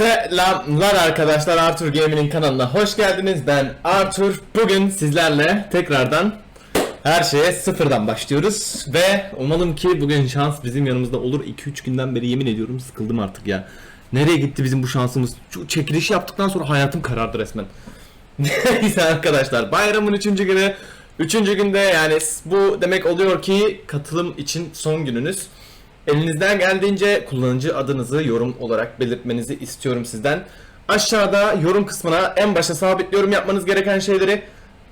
Selamlar arkadaşlar Arthur Gaming'in kanalına hoş geldiniz. Ben Arthur. Bugün sizlerle tekrardan her şeye sıfırdan başlıyoruz ve umalım ki bugün şans bizim yanımızda olur. 2-3 günden beri yemin ediyorum sıkıldım artık ya. Nereye gitti bizim bu şansımız? Şu çekilişi yaptıktan sonra hayatım karardı resmen. Neyse arkadaşlar bayramın 3. günü 3. günde yani bu demek oluyor ki katılım için son gününüz. Elinizden geldiğince kullanıcı adınızı yorum olarak belirtmenizi istiyorum sizden. Aşağıda yorum kısmına en başa sabitliyorum yapmanız gereken şeyleri.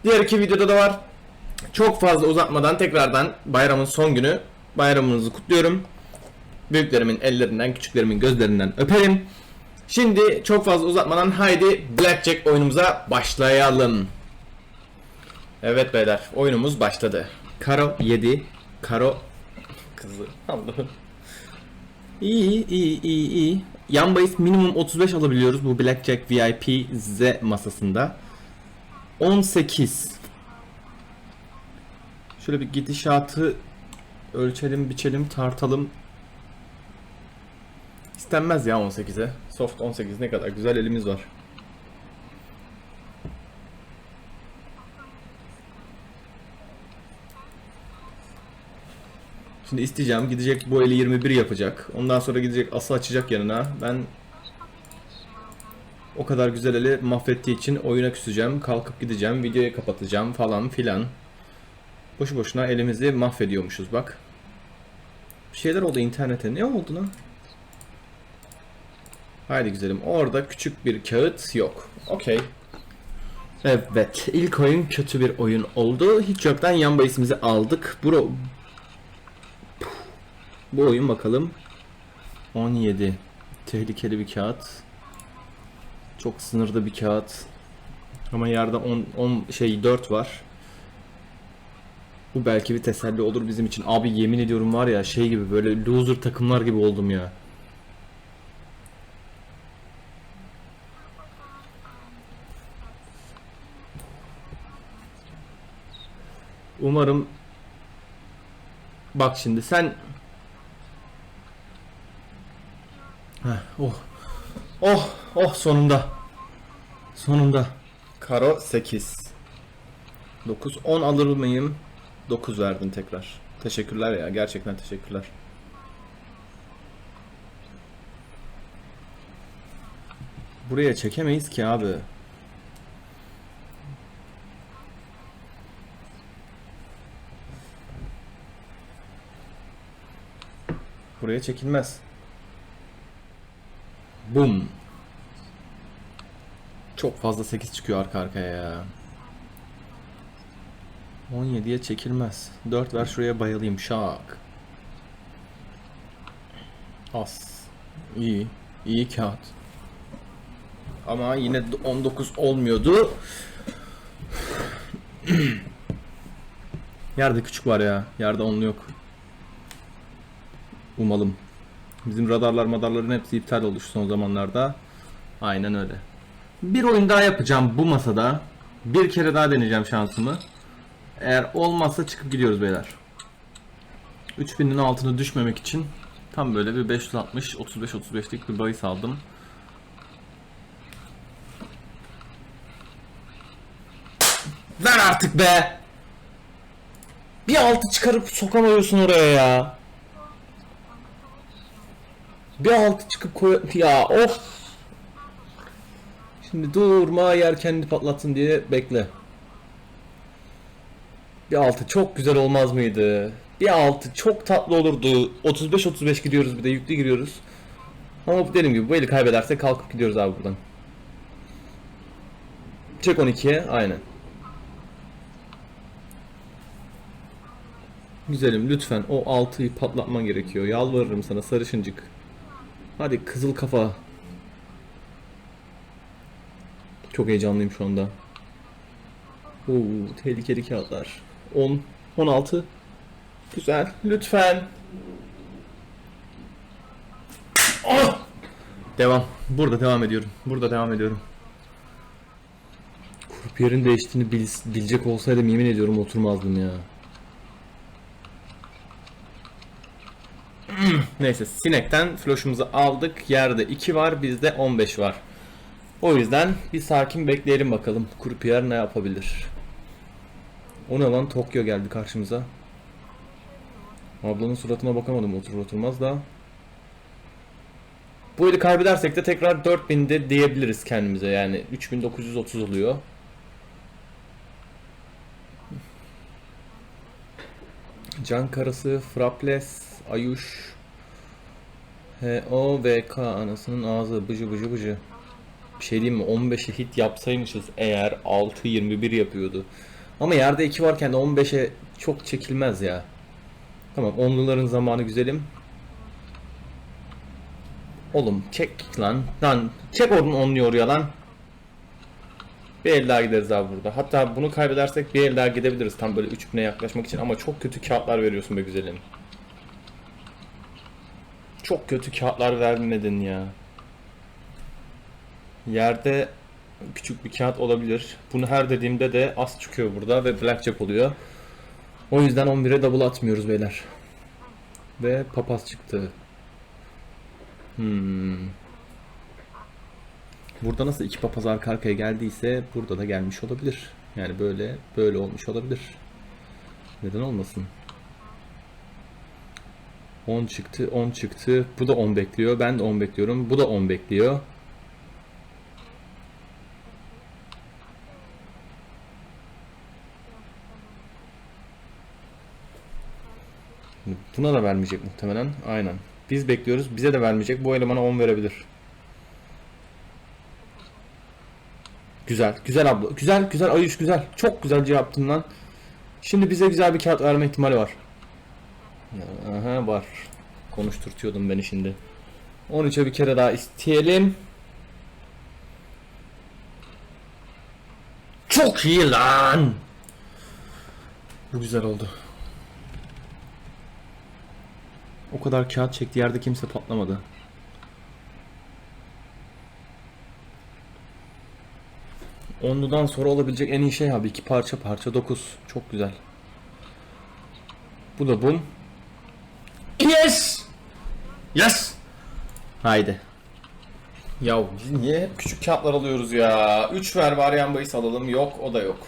Diğer iki videoda da var. Çok fazla uzatmadan tekrardan bayramın son günü bayramınızı kutluyorum. Büyüklerimin ellerinden, küçüklerimin gözlerinden öperim. Şimdi çok fazla uzatmadan haydi Blackjack oyunumuza başlayalım. Evet beyler oyunumuz başladı. Karo 7, Karo kızı. Allah'ım. İyi iyi iyi iyi. Yan bahis minimum 35 alabiliyoruz bu Blackjack VIP Z masasında. 18. Şöyle bir gidişatı ölçelim, biçelim, tartalım. İstenmez ya 18'e. Soft 18 ne kadar güzel elimiz var. Şimdi isteyeceğim gidecek bu eli 21 yapacak. Ondan sonra gidecek ası açacak yanına. Ben o kadar güzel eli mahvettiği için oyuna küseceğim. Kalkıp gideceğim. Videoyu kapatacağım falan filan. Boşu boşuna elimizi mahvediyormuşuz bak. Bir şeyler oldu internete. Ne oldu lan? Haydi güzelim. Orada küçük bir kağıt yok. Okey. Evet. ilk oyun kötü bir oyun oldu. Hiç yoktan yan bahisimizi aldık. Bro, bu oyun bakalım. 17. Tehlikeli bir kağıt. Çok sınırda bir kağıt. Ama yerde 10, 10 şey 4 var. Bu belki bir teselli olur bizim için. Abi yemin ediyorum var ya şey gibi böyle loser takımlar gibi oldum ya. Umarım Bak şimdi sen Heh, oh. Oh, oh sonunda. Sonunda. Karo 8. 9 10 alır mıyım? 9 verdin tekrar. Teşekkürler ya. Gerçekten teşekkürler. Buraya çekemeyiz ki abi. Buraya çekilmez. Bum. Çok fazla 8 çıkıyor arka arkaya ya. 17'ye çekilmez. 4 ver şuraya bayılayım şak. As. İyi. İyi kağıt. Ama yine 19 olmuyordu. Yerde küçük var ya. Yerde onlu yok. Umalım. Bizim radarlar madarların hepsi iptal oldu şu son zamanlarda. Aynen öyle. Bir oyun daha yapacağım bu masada. Bir kere daha deneyeceğim şansımı. Eğer olmazsa çıkıp gidiyoruz beyler. 3000'in altına düşmemek için tam böyle bir 560 35 35'lik bir bahis aldım. Ver artık be. Bir altı çıkarıp sokamıyorsun oraya ya. Bir altı çıkıp koy... Ya of. Şimdi durma yer kendini patlatsın diye bekle. Bir altı çok güzel olmaz mıydı? Bir altı çok tatlı olurdu. 35-35 gidiyoruz bir de yüklü giriyoruz. Ama dediğim gibi bu eli kaybederse kalkıp gidiyoruz abi buradan. Çek 12'ye aynen. Güzelim lütfen o 6'yı patlatman gerekiyor. Yalvarırım sana sarışıncık. Hadi kızıl kafa. Çok heyecanlıyım şu anda. Oo, tehlikeli kağıtlar. 10, 16. Güzel. Lütfen. Oh! Devam. Burada devam ediyorum. Burada devam ediyorum. Kurpiyerin değiştiğini bil, bilecek olsaydım yemin ediyorum oturmazdım ya. Neyse sinekten floşumuzu aldık. Yerde 2 var bizde 15 var. O yüzden bir sakin bekleyelim bakalım. Kurpiyer ne yapabilir? O ne lan Tokyo geldi karşımıza. Ablanın suratına bakamadım oturur oturmaz da. Bu eli kaybedersek de tekrar 4000'de diyebiliriz kendimize yani 3930 oluyor. Can karası, Fraples, Ayuş, H.O. ve K anasının ağzı bıcı bıcı bıcı. Bir şey diyeyim mi? 15'e hit yapsaymışız eğer 6-21 yapıyordu. Ama yerde 2 varken de 15'e çok çekilmez ya. Tamam onluların zamanı güzelim. Oğlum çek lan. Lan çek oradan onluyu oraya lan. Bir el daha gideriz abi burada. Hatta bunu kaybedersek bir el daha gidebiliriz tam böyle 3000'e yaklaşmak için ama çok kötü kağıtlar veriyorsun be güzelim. Çok kötü kağıtlar vermedin ya. Yerde küçük bir kağıt olabilir. Bunu her dediğimde de az çıkıyor burada ve blackjack oluyor. O yüzden 11'e double atmıyoruz beyler. Ve papaz çıktı. Hmm. Burada nasıl iki papaz arka arkaya geldiyse burada da gelmiş olabilir. Yani böyle böyle olmuş olabilir. Neden olmasın? 10 çıktı, 10 çıktı. Bu da 10 bekliyor. Ben de 10 bekliyorum. Bu da 10 bekliyor. Buna da vermeyecek muhtemelen. Aynen. Biz bekliyoruz. Bize de vermeyecek. Bu elemana 10 verebilir. Güzel. Güzel abla. Güzel güzel Ayuş güzel. Çok güzel yaptın lan. Şimdi bize güzel bir kağıt verme ihtimali var. Aha var. Konuşturtuyordum beni şimdi. 13'e bir kere daha isteyelim. Çok iyi lan. Bu güzel oldu. O kadar kağıt çekti yerde kimse patlamadı. Onludan sonra olabilecek en iyi şey abi iki parça parça 9 çok güzel. Bu da bum. Yes! Yes! Haydi. Ya biz niye hep küçük kağıtlar alıyoruz ya? 3 ver varyan bahis alalım. Yok o da yok.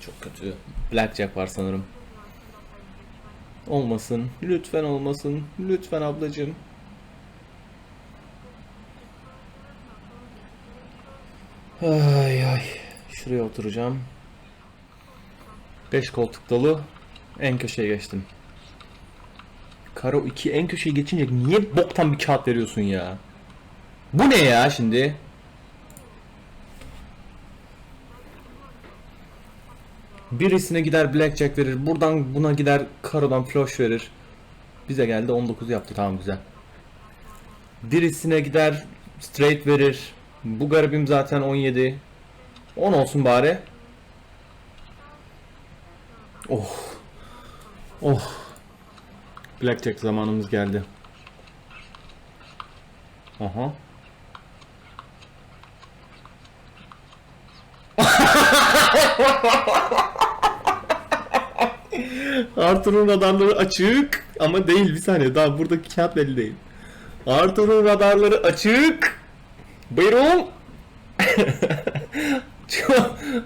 Çok kötü. Blackjack var sanırım. Olmasın. Lütfen olmasın. Lütfen ablacığım. Ay ay. Şuraya oturacağım. 5 koltuk dolu. En köşeye geçtim. Karo 2 en köşeye geçince niye boktan bir kağıt veriyorsun ya? Bu ne ya şimdi? Birisine gider blackjack verir. Buradan buna gider karodan flush verir. Bize geldi 19 yaptı tamam güzel. Birisine gider straight verir. Bu garibim zaten 17. 10 olsun bari. Oh. Oh. Blackjack zamanımız geldi. Aha. Arthur'un radarları açık ama değil bir saniye daha buradaki kağıt belli değil. Arthur'un radarları açık. Buyurun.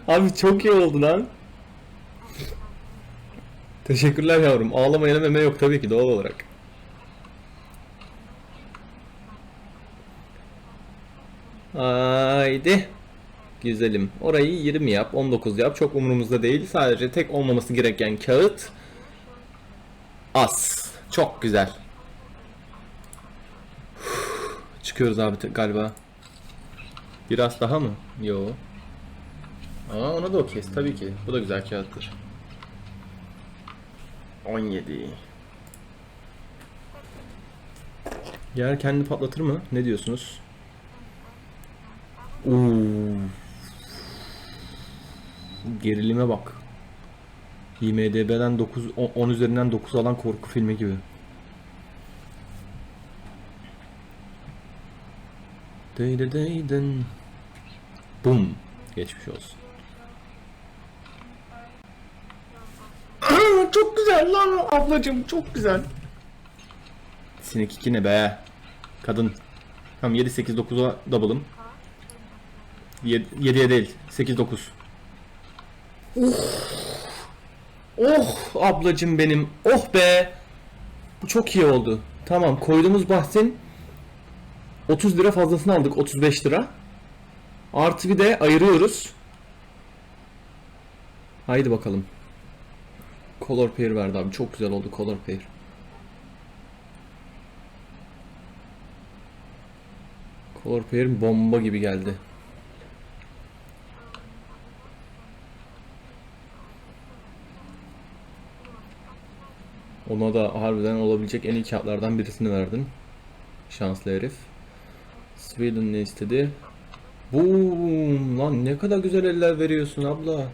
Abi çok iyi oldu lan. Teşekkürler yavrum. Ağlama yenememe yok tabii ki doğal olarak. Haydi. Güzelim. Orayı 20 yap, 19 yap. Çok umurumuzda değil. Sadece tek olmaması gereken kağıt as. Çok güzel. Çıkıyoruz abi galiba. Biraz daha mı? Yo. Aa ona da okeyiz tabii ki. Bu da güzel kağıttır. 17. Yer kendi patlatır mı? Ne diyorsunuz? Oo. Gerilime bak. IMDB'den 9 10 10 üzerinden 9 alan korku filmi gibi. Dey dey den. Bum. Geçmiş olsun. Aa, çok güzel lan ablacım çok güzel. Sinek 2 ne be? Kadın. Tamam 7 8 9'a double'ım. 7'ye değil. 8 9. Oh. Oh ablacım benim. Oh be. Bu çok iyi oldu. Tamam koyduğumuz bahsin 30 lira fazlasını aldık. 35 lira. Artı bir de ayırıyoruz. Haydi bakalım. Color pair verdi abi. Çok güzel oldu color pair. Color pair bomba gibi geldi. Ona da harbiden olabilecek en iyi kağıtlardan birisini verdin. Şanslı herif. Sweden ne istedi? Boom! Lan ne kadar güzel eller veriyorsun abla.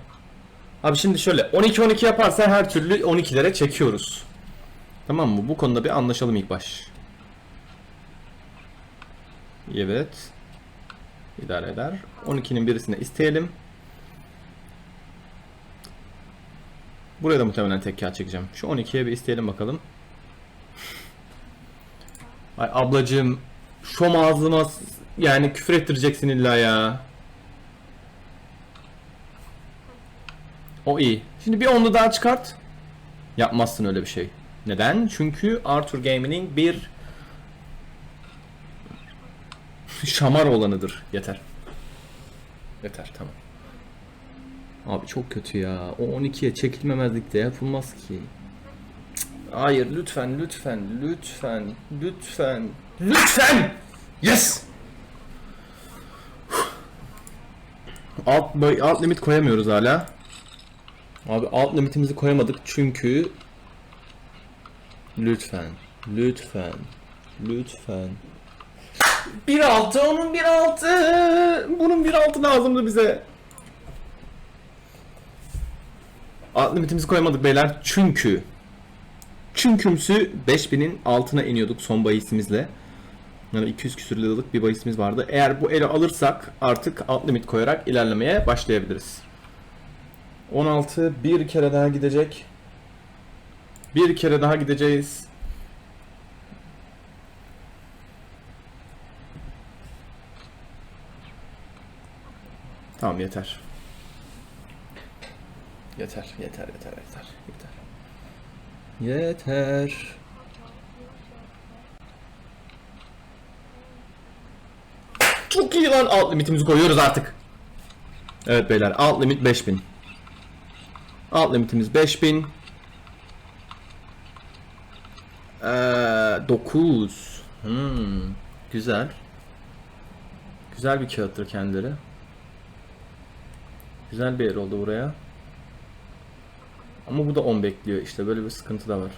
Abi şimdi şöyle 12-12 yaparsa her türlü 12'lere çekiyoruz. Tamam mı? Bu konuda bir anlaşalım ilk baş. Evet. İdare eder. 12'nin birisine isteyelim. Buraya da muhtemelen tek kağıt çekeceğim. Şu 12'ye bir isteyelim bakalım. Ay ablacığım şom ağzıma yani küfür ettireceksin illa ya. O iyi. Şimdi bir onlu daha çıkart. Yapmazsın öyle bir şey. Neden? Çünkü Arthur Gaming'in bir şamar olanıdır. Yeter. Yeter tamam. Abi çok kötü ya. O 12'ye çekilmemezlik de yapılmaz ki. Hayır lütfen lütfen lütfen lütfen lütfen. Yes. Alt, alt limit koyamıyoruz hala. Abi alt limitimizi koyamadık çünkü lütfen lütfen lütfen 1.6 onun 1.6 bunun 1.6 lazımdı bize. Alt limitimizi koyamadık beyler çünkü Çünkümsü 5000'in altına iniyorduk son bahisimizle. Yani 200 küsür liralık bir bahisimiz vardı. Eğer bu ele alırsak artık alt limit koyarak ilerlemeye başlayabiliriz. 16 bir kere daha gidecek. Bir kere daha gideceğiz. Tamam yeter. Yeter, yeter, yeter, yeter, yeter. Yeter. Çok iyi lan alt limitimizi koyuyoruz artık. Evet beyler alt limit 5000. Alt limitimiz 5000. Ee, 9. Hmm, güzel. Güzel bir kağıttır kendileri. Güzel bir yer oldu buraya. Ama bu da 10 bekliyor işte böyle bir sıkıntı da var.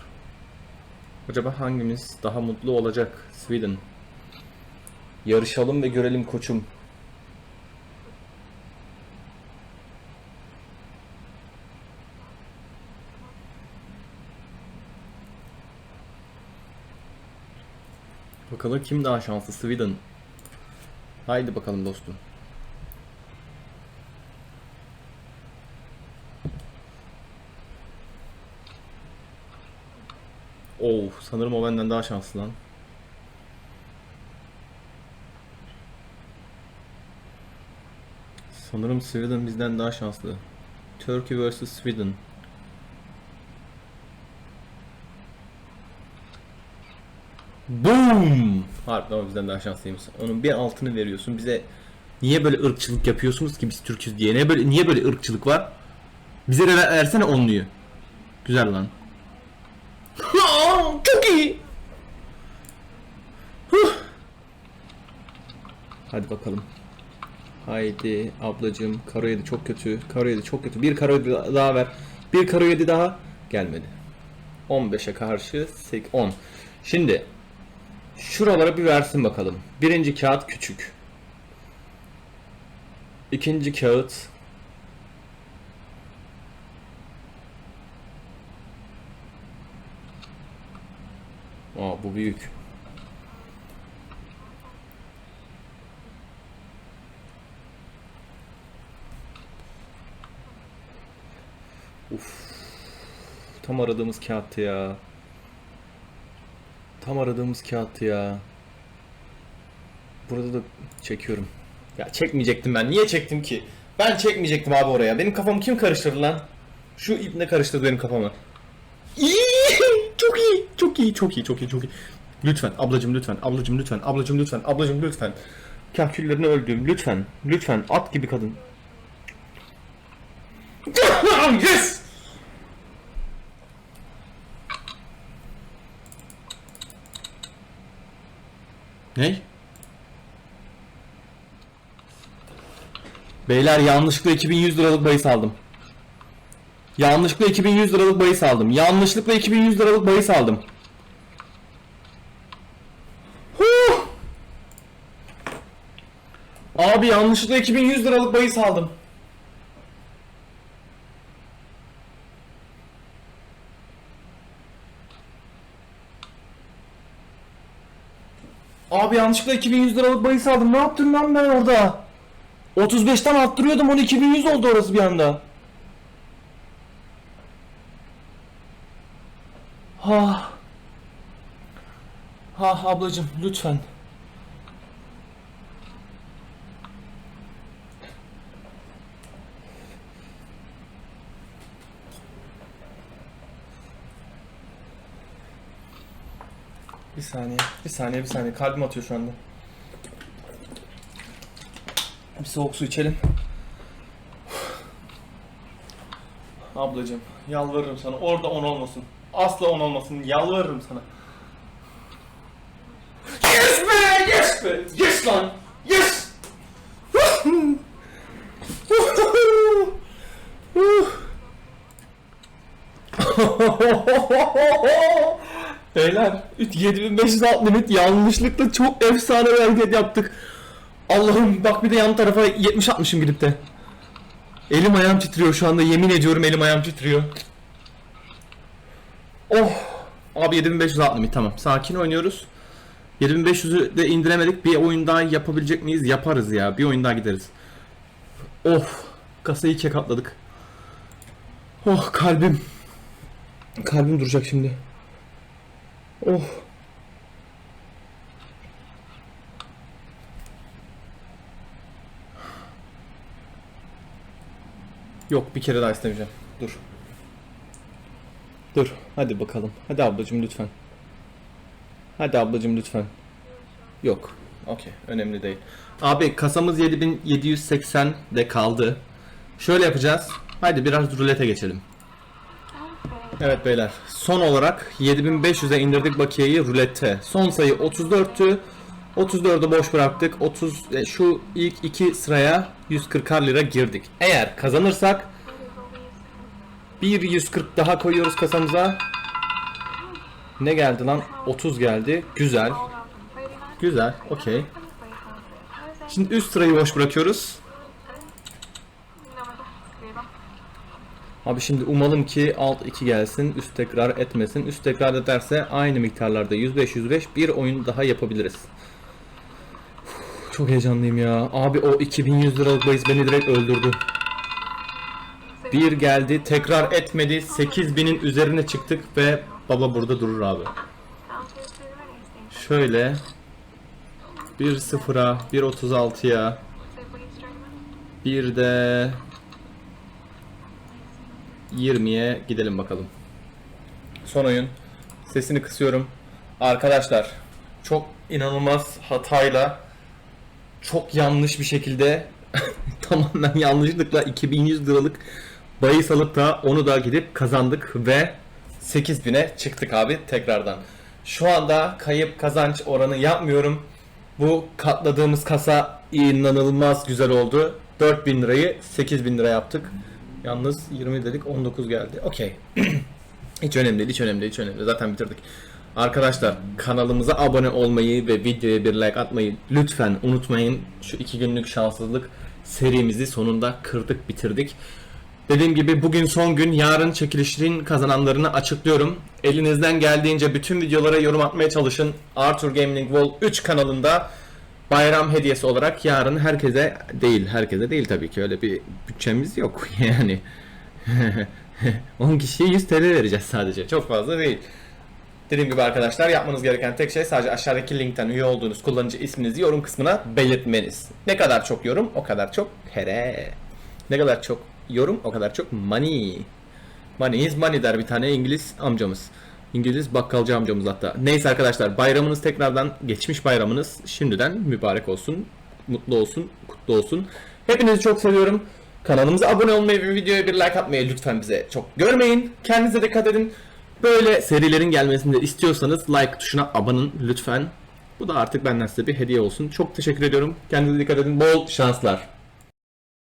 Acaba hangimiz daha mutlu olacak? Sweden. Yarışalım ve görelim koçum. Bakalım kim daha şanslı? Sweden. Haydi bakalım dostum. Oh, sanırım o benden daha şanslı lan. Sanırım Sweden bizden daha şanslı. Turkey vs Sweden. Boom! Harbiden o bizden daha şanslıymış. Onun bir altını veriyorsun. Bize niye böyle ırkçılık yapıyorsunuz ki biz Türk'üz diye? Niye böyle niye böyle ırkçılık var? Bize de ver- versene onluyu. Güzel lan. Çok iyi. Hadi bakalım. Haydi ablacığım karo yedi çok kötü. Karo yedi çok kötü. Bir karo yedi daha ver. Bir karo yedi daha gelmedi. 15'e karşı 8, 10. Şimdi şuralara bir versin bakalım. Birinci kağıt küçük. İkinci kağıt Aa bu büyük. Uf. Tam aradığımız kağıttı ya. Tam aradığımız kağıt ya. Burada da çekiyorum. Ya çekmeyecektim ben. Niye çektim ki? Ben çekmeyecektim abi oraya. Benim kafamı kim karıştırdı lan? Şu ip ne karıştırdı benim kafamı? İyi! Çok iyi. Çok iyi. Çok iyi. Çok iyi. Çok iyi. Lütfen ablacım lütfen. Ablacım lütfen. Ablacım lütfen. Ablacım lütfen. Kahküllerini öldüm. Lütfen. Lütfen. At gibi kadın. yes! Ney? Beyler yanlışlıkla 2100 liralık bahis aldım. Yanlışlıkla 2100 liralık bahis aldım. Yanlışlıkla 2100 liralık bahis aldım. Huh! Abi yanlışlıkla 2100 liralık bahis aldım. Abi yanlışlıkla 2100 liralık bahis aldım. Ne yaptım lan ben orada? 35'ten arttırıyordum 12100 oldu orası bir anda. Ha. Ha ablacım lütfen. Bir saniye, bir saniye, bir saniye. Kalbim atıyor şu anda. Bir soğuk su içelim. Ablacığım yalvarırım sana orada on olmasın. Asla on olmasın. Yalvarırım sana. Yes be! Yes be! Yes lan! Yes! Beyler 7500 alt limit yanlışlıkla çok efsane bir hareket yaptık. Allah'ım bak bir de yan tarafa 70 atmışım gidip de. Elim ayağım titriyor şu anda yemin ediyorum elim ayağım titriyor. Oh. Abi 7500 alt limit tamam. Sakin oynuyoruz. 7500'ü de indiremedik. Bir oyun daha yapabilecek miyiz? Yaparız ya. Bir oyun daha gideriz. Of. Kasayı ikiye katladık. Oh kalbim. Kalbim duracak şimdi. Oh. Yok bir kere daha istemeyeceğim. Dur. Dur. Hadi bakalım. Hadi ablacım lütfen. Hadi ablacım lütfen. Yok. Okey. Önemli değil. Abi kasamız 7780 de kaldı. Şöyle yapacağız. Hadi biraz rulete geçelim. Evet beyler. Son olarak 7500'e indirdik bakiyeyi rulette. Son sayı 34'tü. 34'ü boş bıraktık. 30 e, şu ilk iki sıraya 140 lira girdik. Eğer kazanırsak bir 140 daha koyuyoruz kasamıza. Ne geldi lan? 30 geldi. Güzel. Güzel. Okey. Şimdi üst sırayı boş bırakıyoruz. Abi şimdi umalım ki alt 2 gelsin, üst tekrar etmesin. Üst tekrar ederse aynı miktarlarda 105 105 bir oyun daha yapabiliriz. Uf, Çok heyecanlıyım ya. Abi o 2100 liralık bahis beni direkt öldürdü. Bir geldi, tekrar etmedi. 8000'in üzerine çıktık ve baba burada durur abi. Şöyle 1-0'a, 1.36'ya, bir de 20'ye gidelim bakalım. Son oyun. Sesini kısıyorum. Arkadaşlar çok inanılmaz hatayla çok yanlış bir şekilde tamamen yanlışlıkla 2100 liralık bahis alıp da onu da gidip kazandık ve 8000'e çıktık abi tekrardan. Şu anda kayıp kazanç oranı yapmıyorum. Bu katladığımız kasa inanılmaz güzel oldu. 4000 lirayı 8000 lira yaptık. Yalnız 20 dedik 19 geldi. Okey. hiç önemli değil, hiç önemli değil, hiç önemli değil. Zaten bitirdik. Arkadaşlar kanalımıza abone olmayı ve videoya bir like atmayı lütfen unutmayın. Şu iki günlük şanssızlık serimizi sonunda kırdık bitirdik. Dediğim gibi bugün son gün yarın çekilişin kazananlarını açıklıyorum. Elinizden geldiğince bütün videolara yorum atmaya çalışın. Arthur Gaming Wall 3 kanalında bayram hediyesi olarak yarın herkese değil herkese değil tabii ki öyle bir bütçemiz yok yani 10 kişiye 100 TL vereceğiz sadece çok fazla değil Dediğim gibi arkadaşlar yapmanız gereken tek şey sadece aşağıdaki linkten üye olduğunuz kullanıcı isminizi yorum kısmına belirtmeniz. Ne kadar çok yorum o kadar çok here. Ne kadar çok yorum o kadar çok money. Money is money der bir tane İngiliz amcamız. İngiliz bakkalcı amcamız hatta. Neyse arkadaşlar bayramınız tekrardan geçmiş bayramınız şimdiden mübarek olsun. Mutlu olsun, kutlu olsun. Hepinizi çok seviyorum. Kanalımıza abone olmayı ve videoya bir like atmayı lütfen bize çok görmeyin. Kendinize dikkat edin. Böyle serilerin gelmesini de istiyorsanız like tuşuna abanın lütfen. Bu da artık benden size bir hediye olsun. Çok teşekkür ediyorum. Kendinize dikkat edin. Bol şanslar.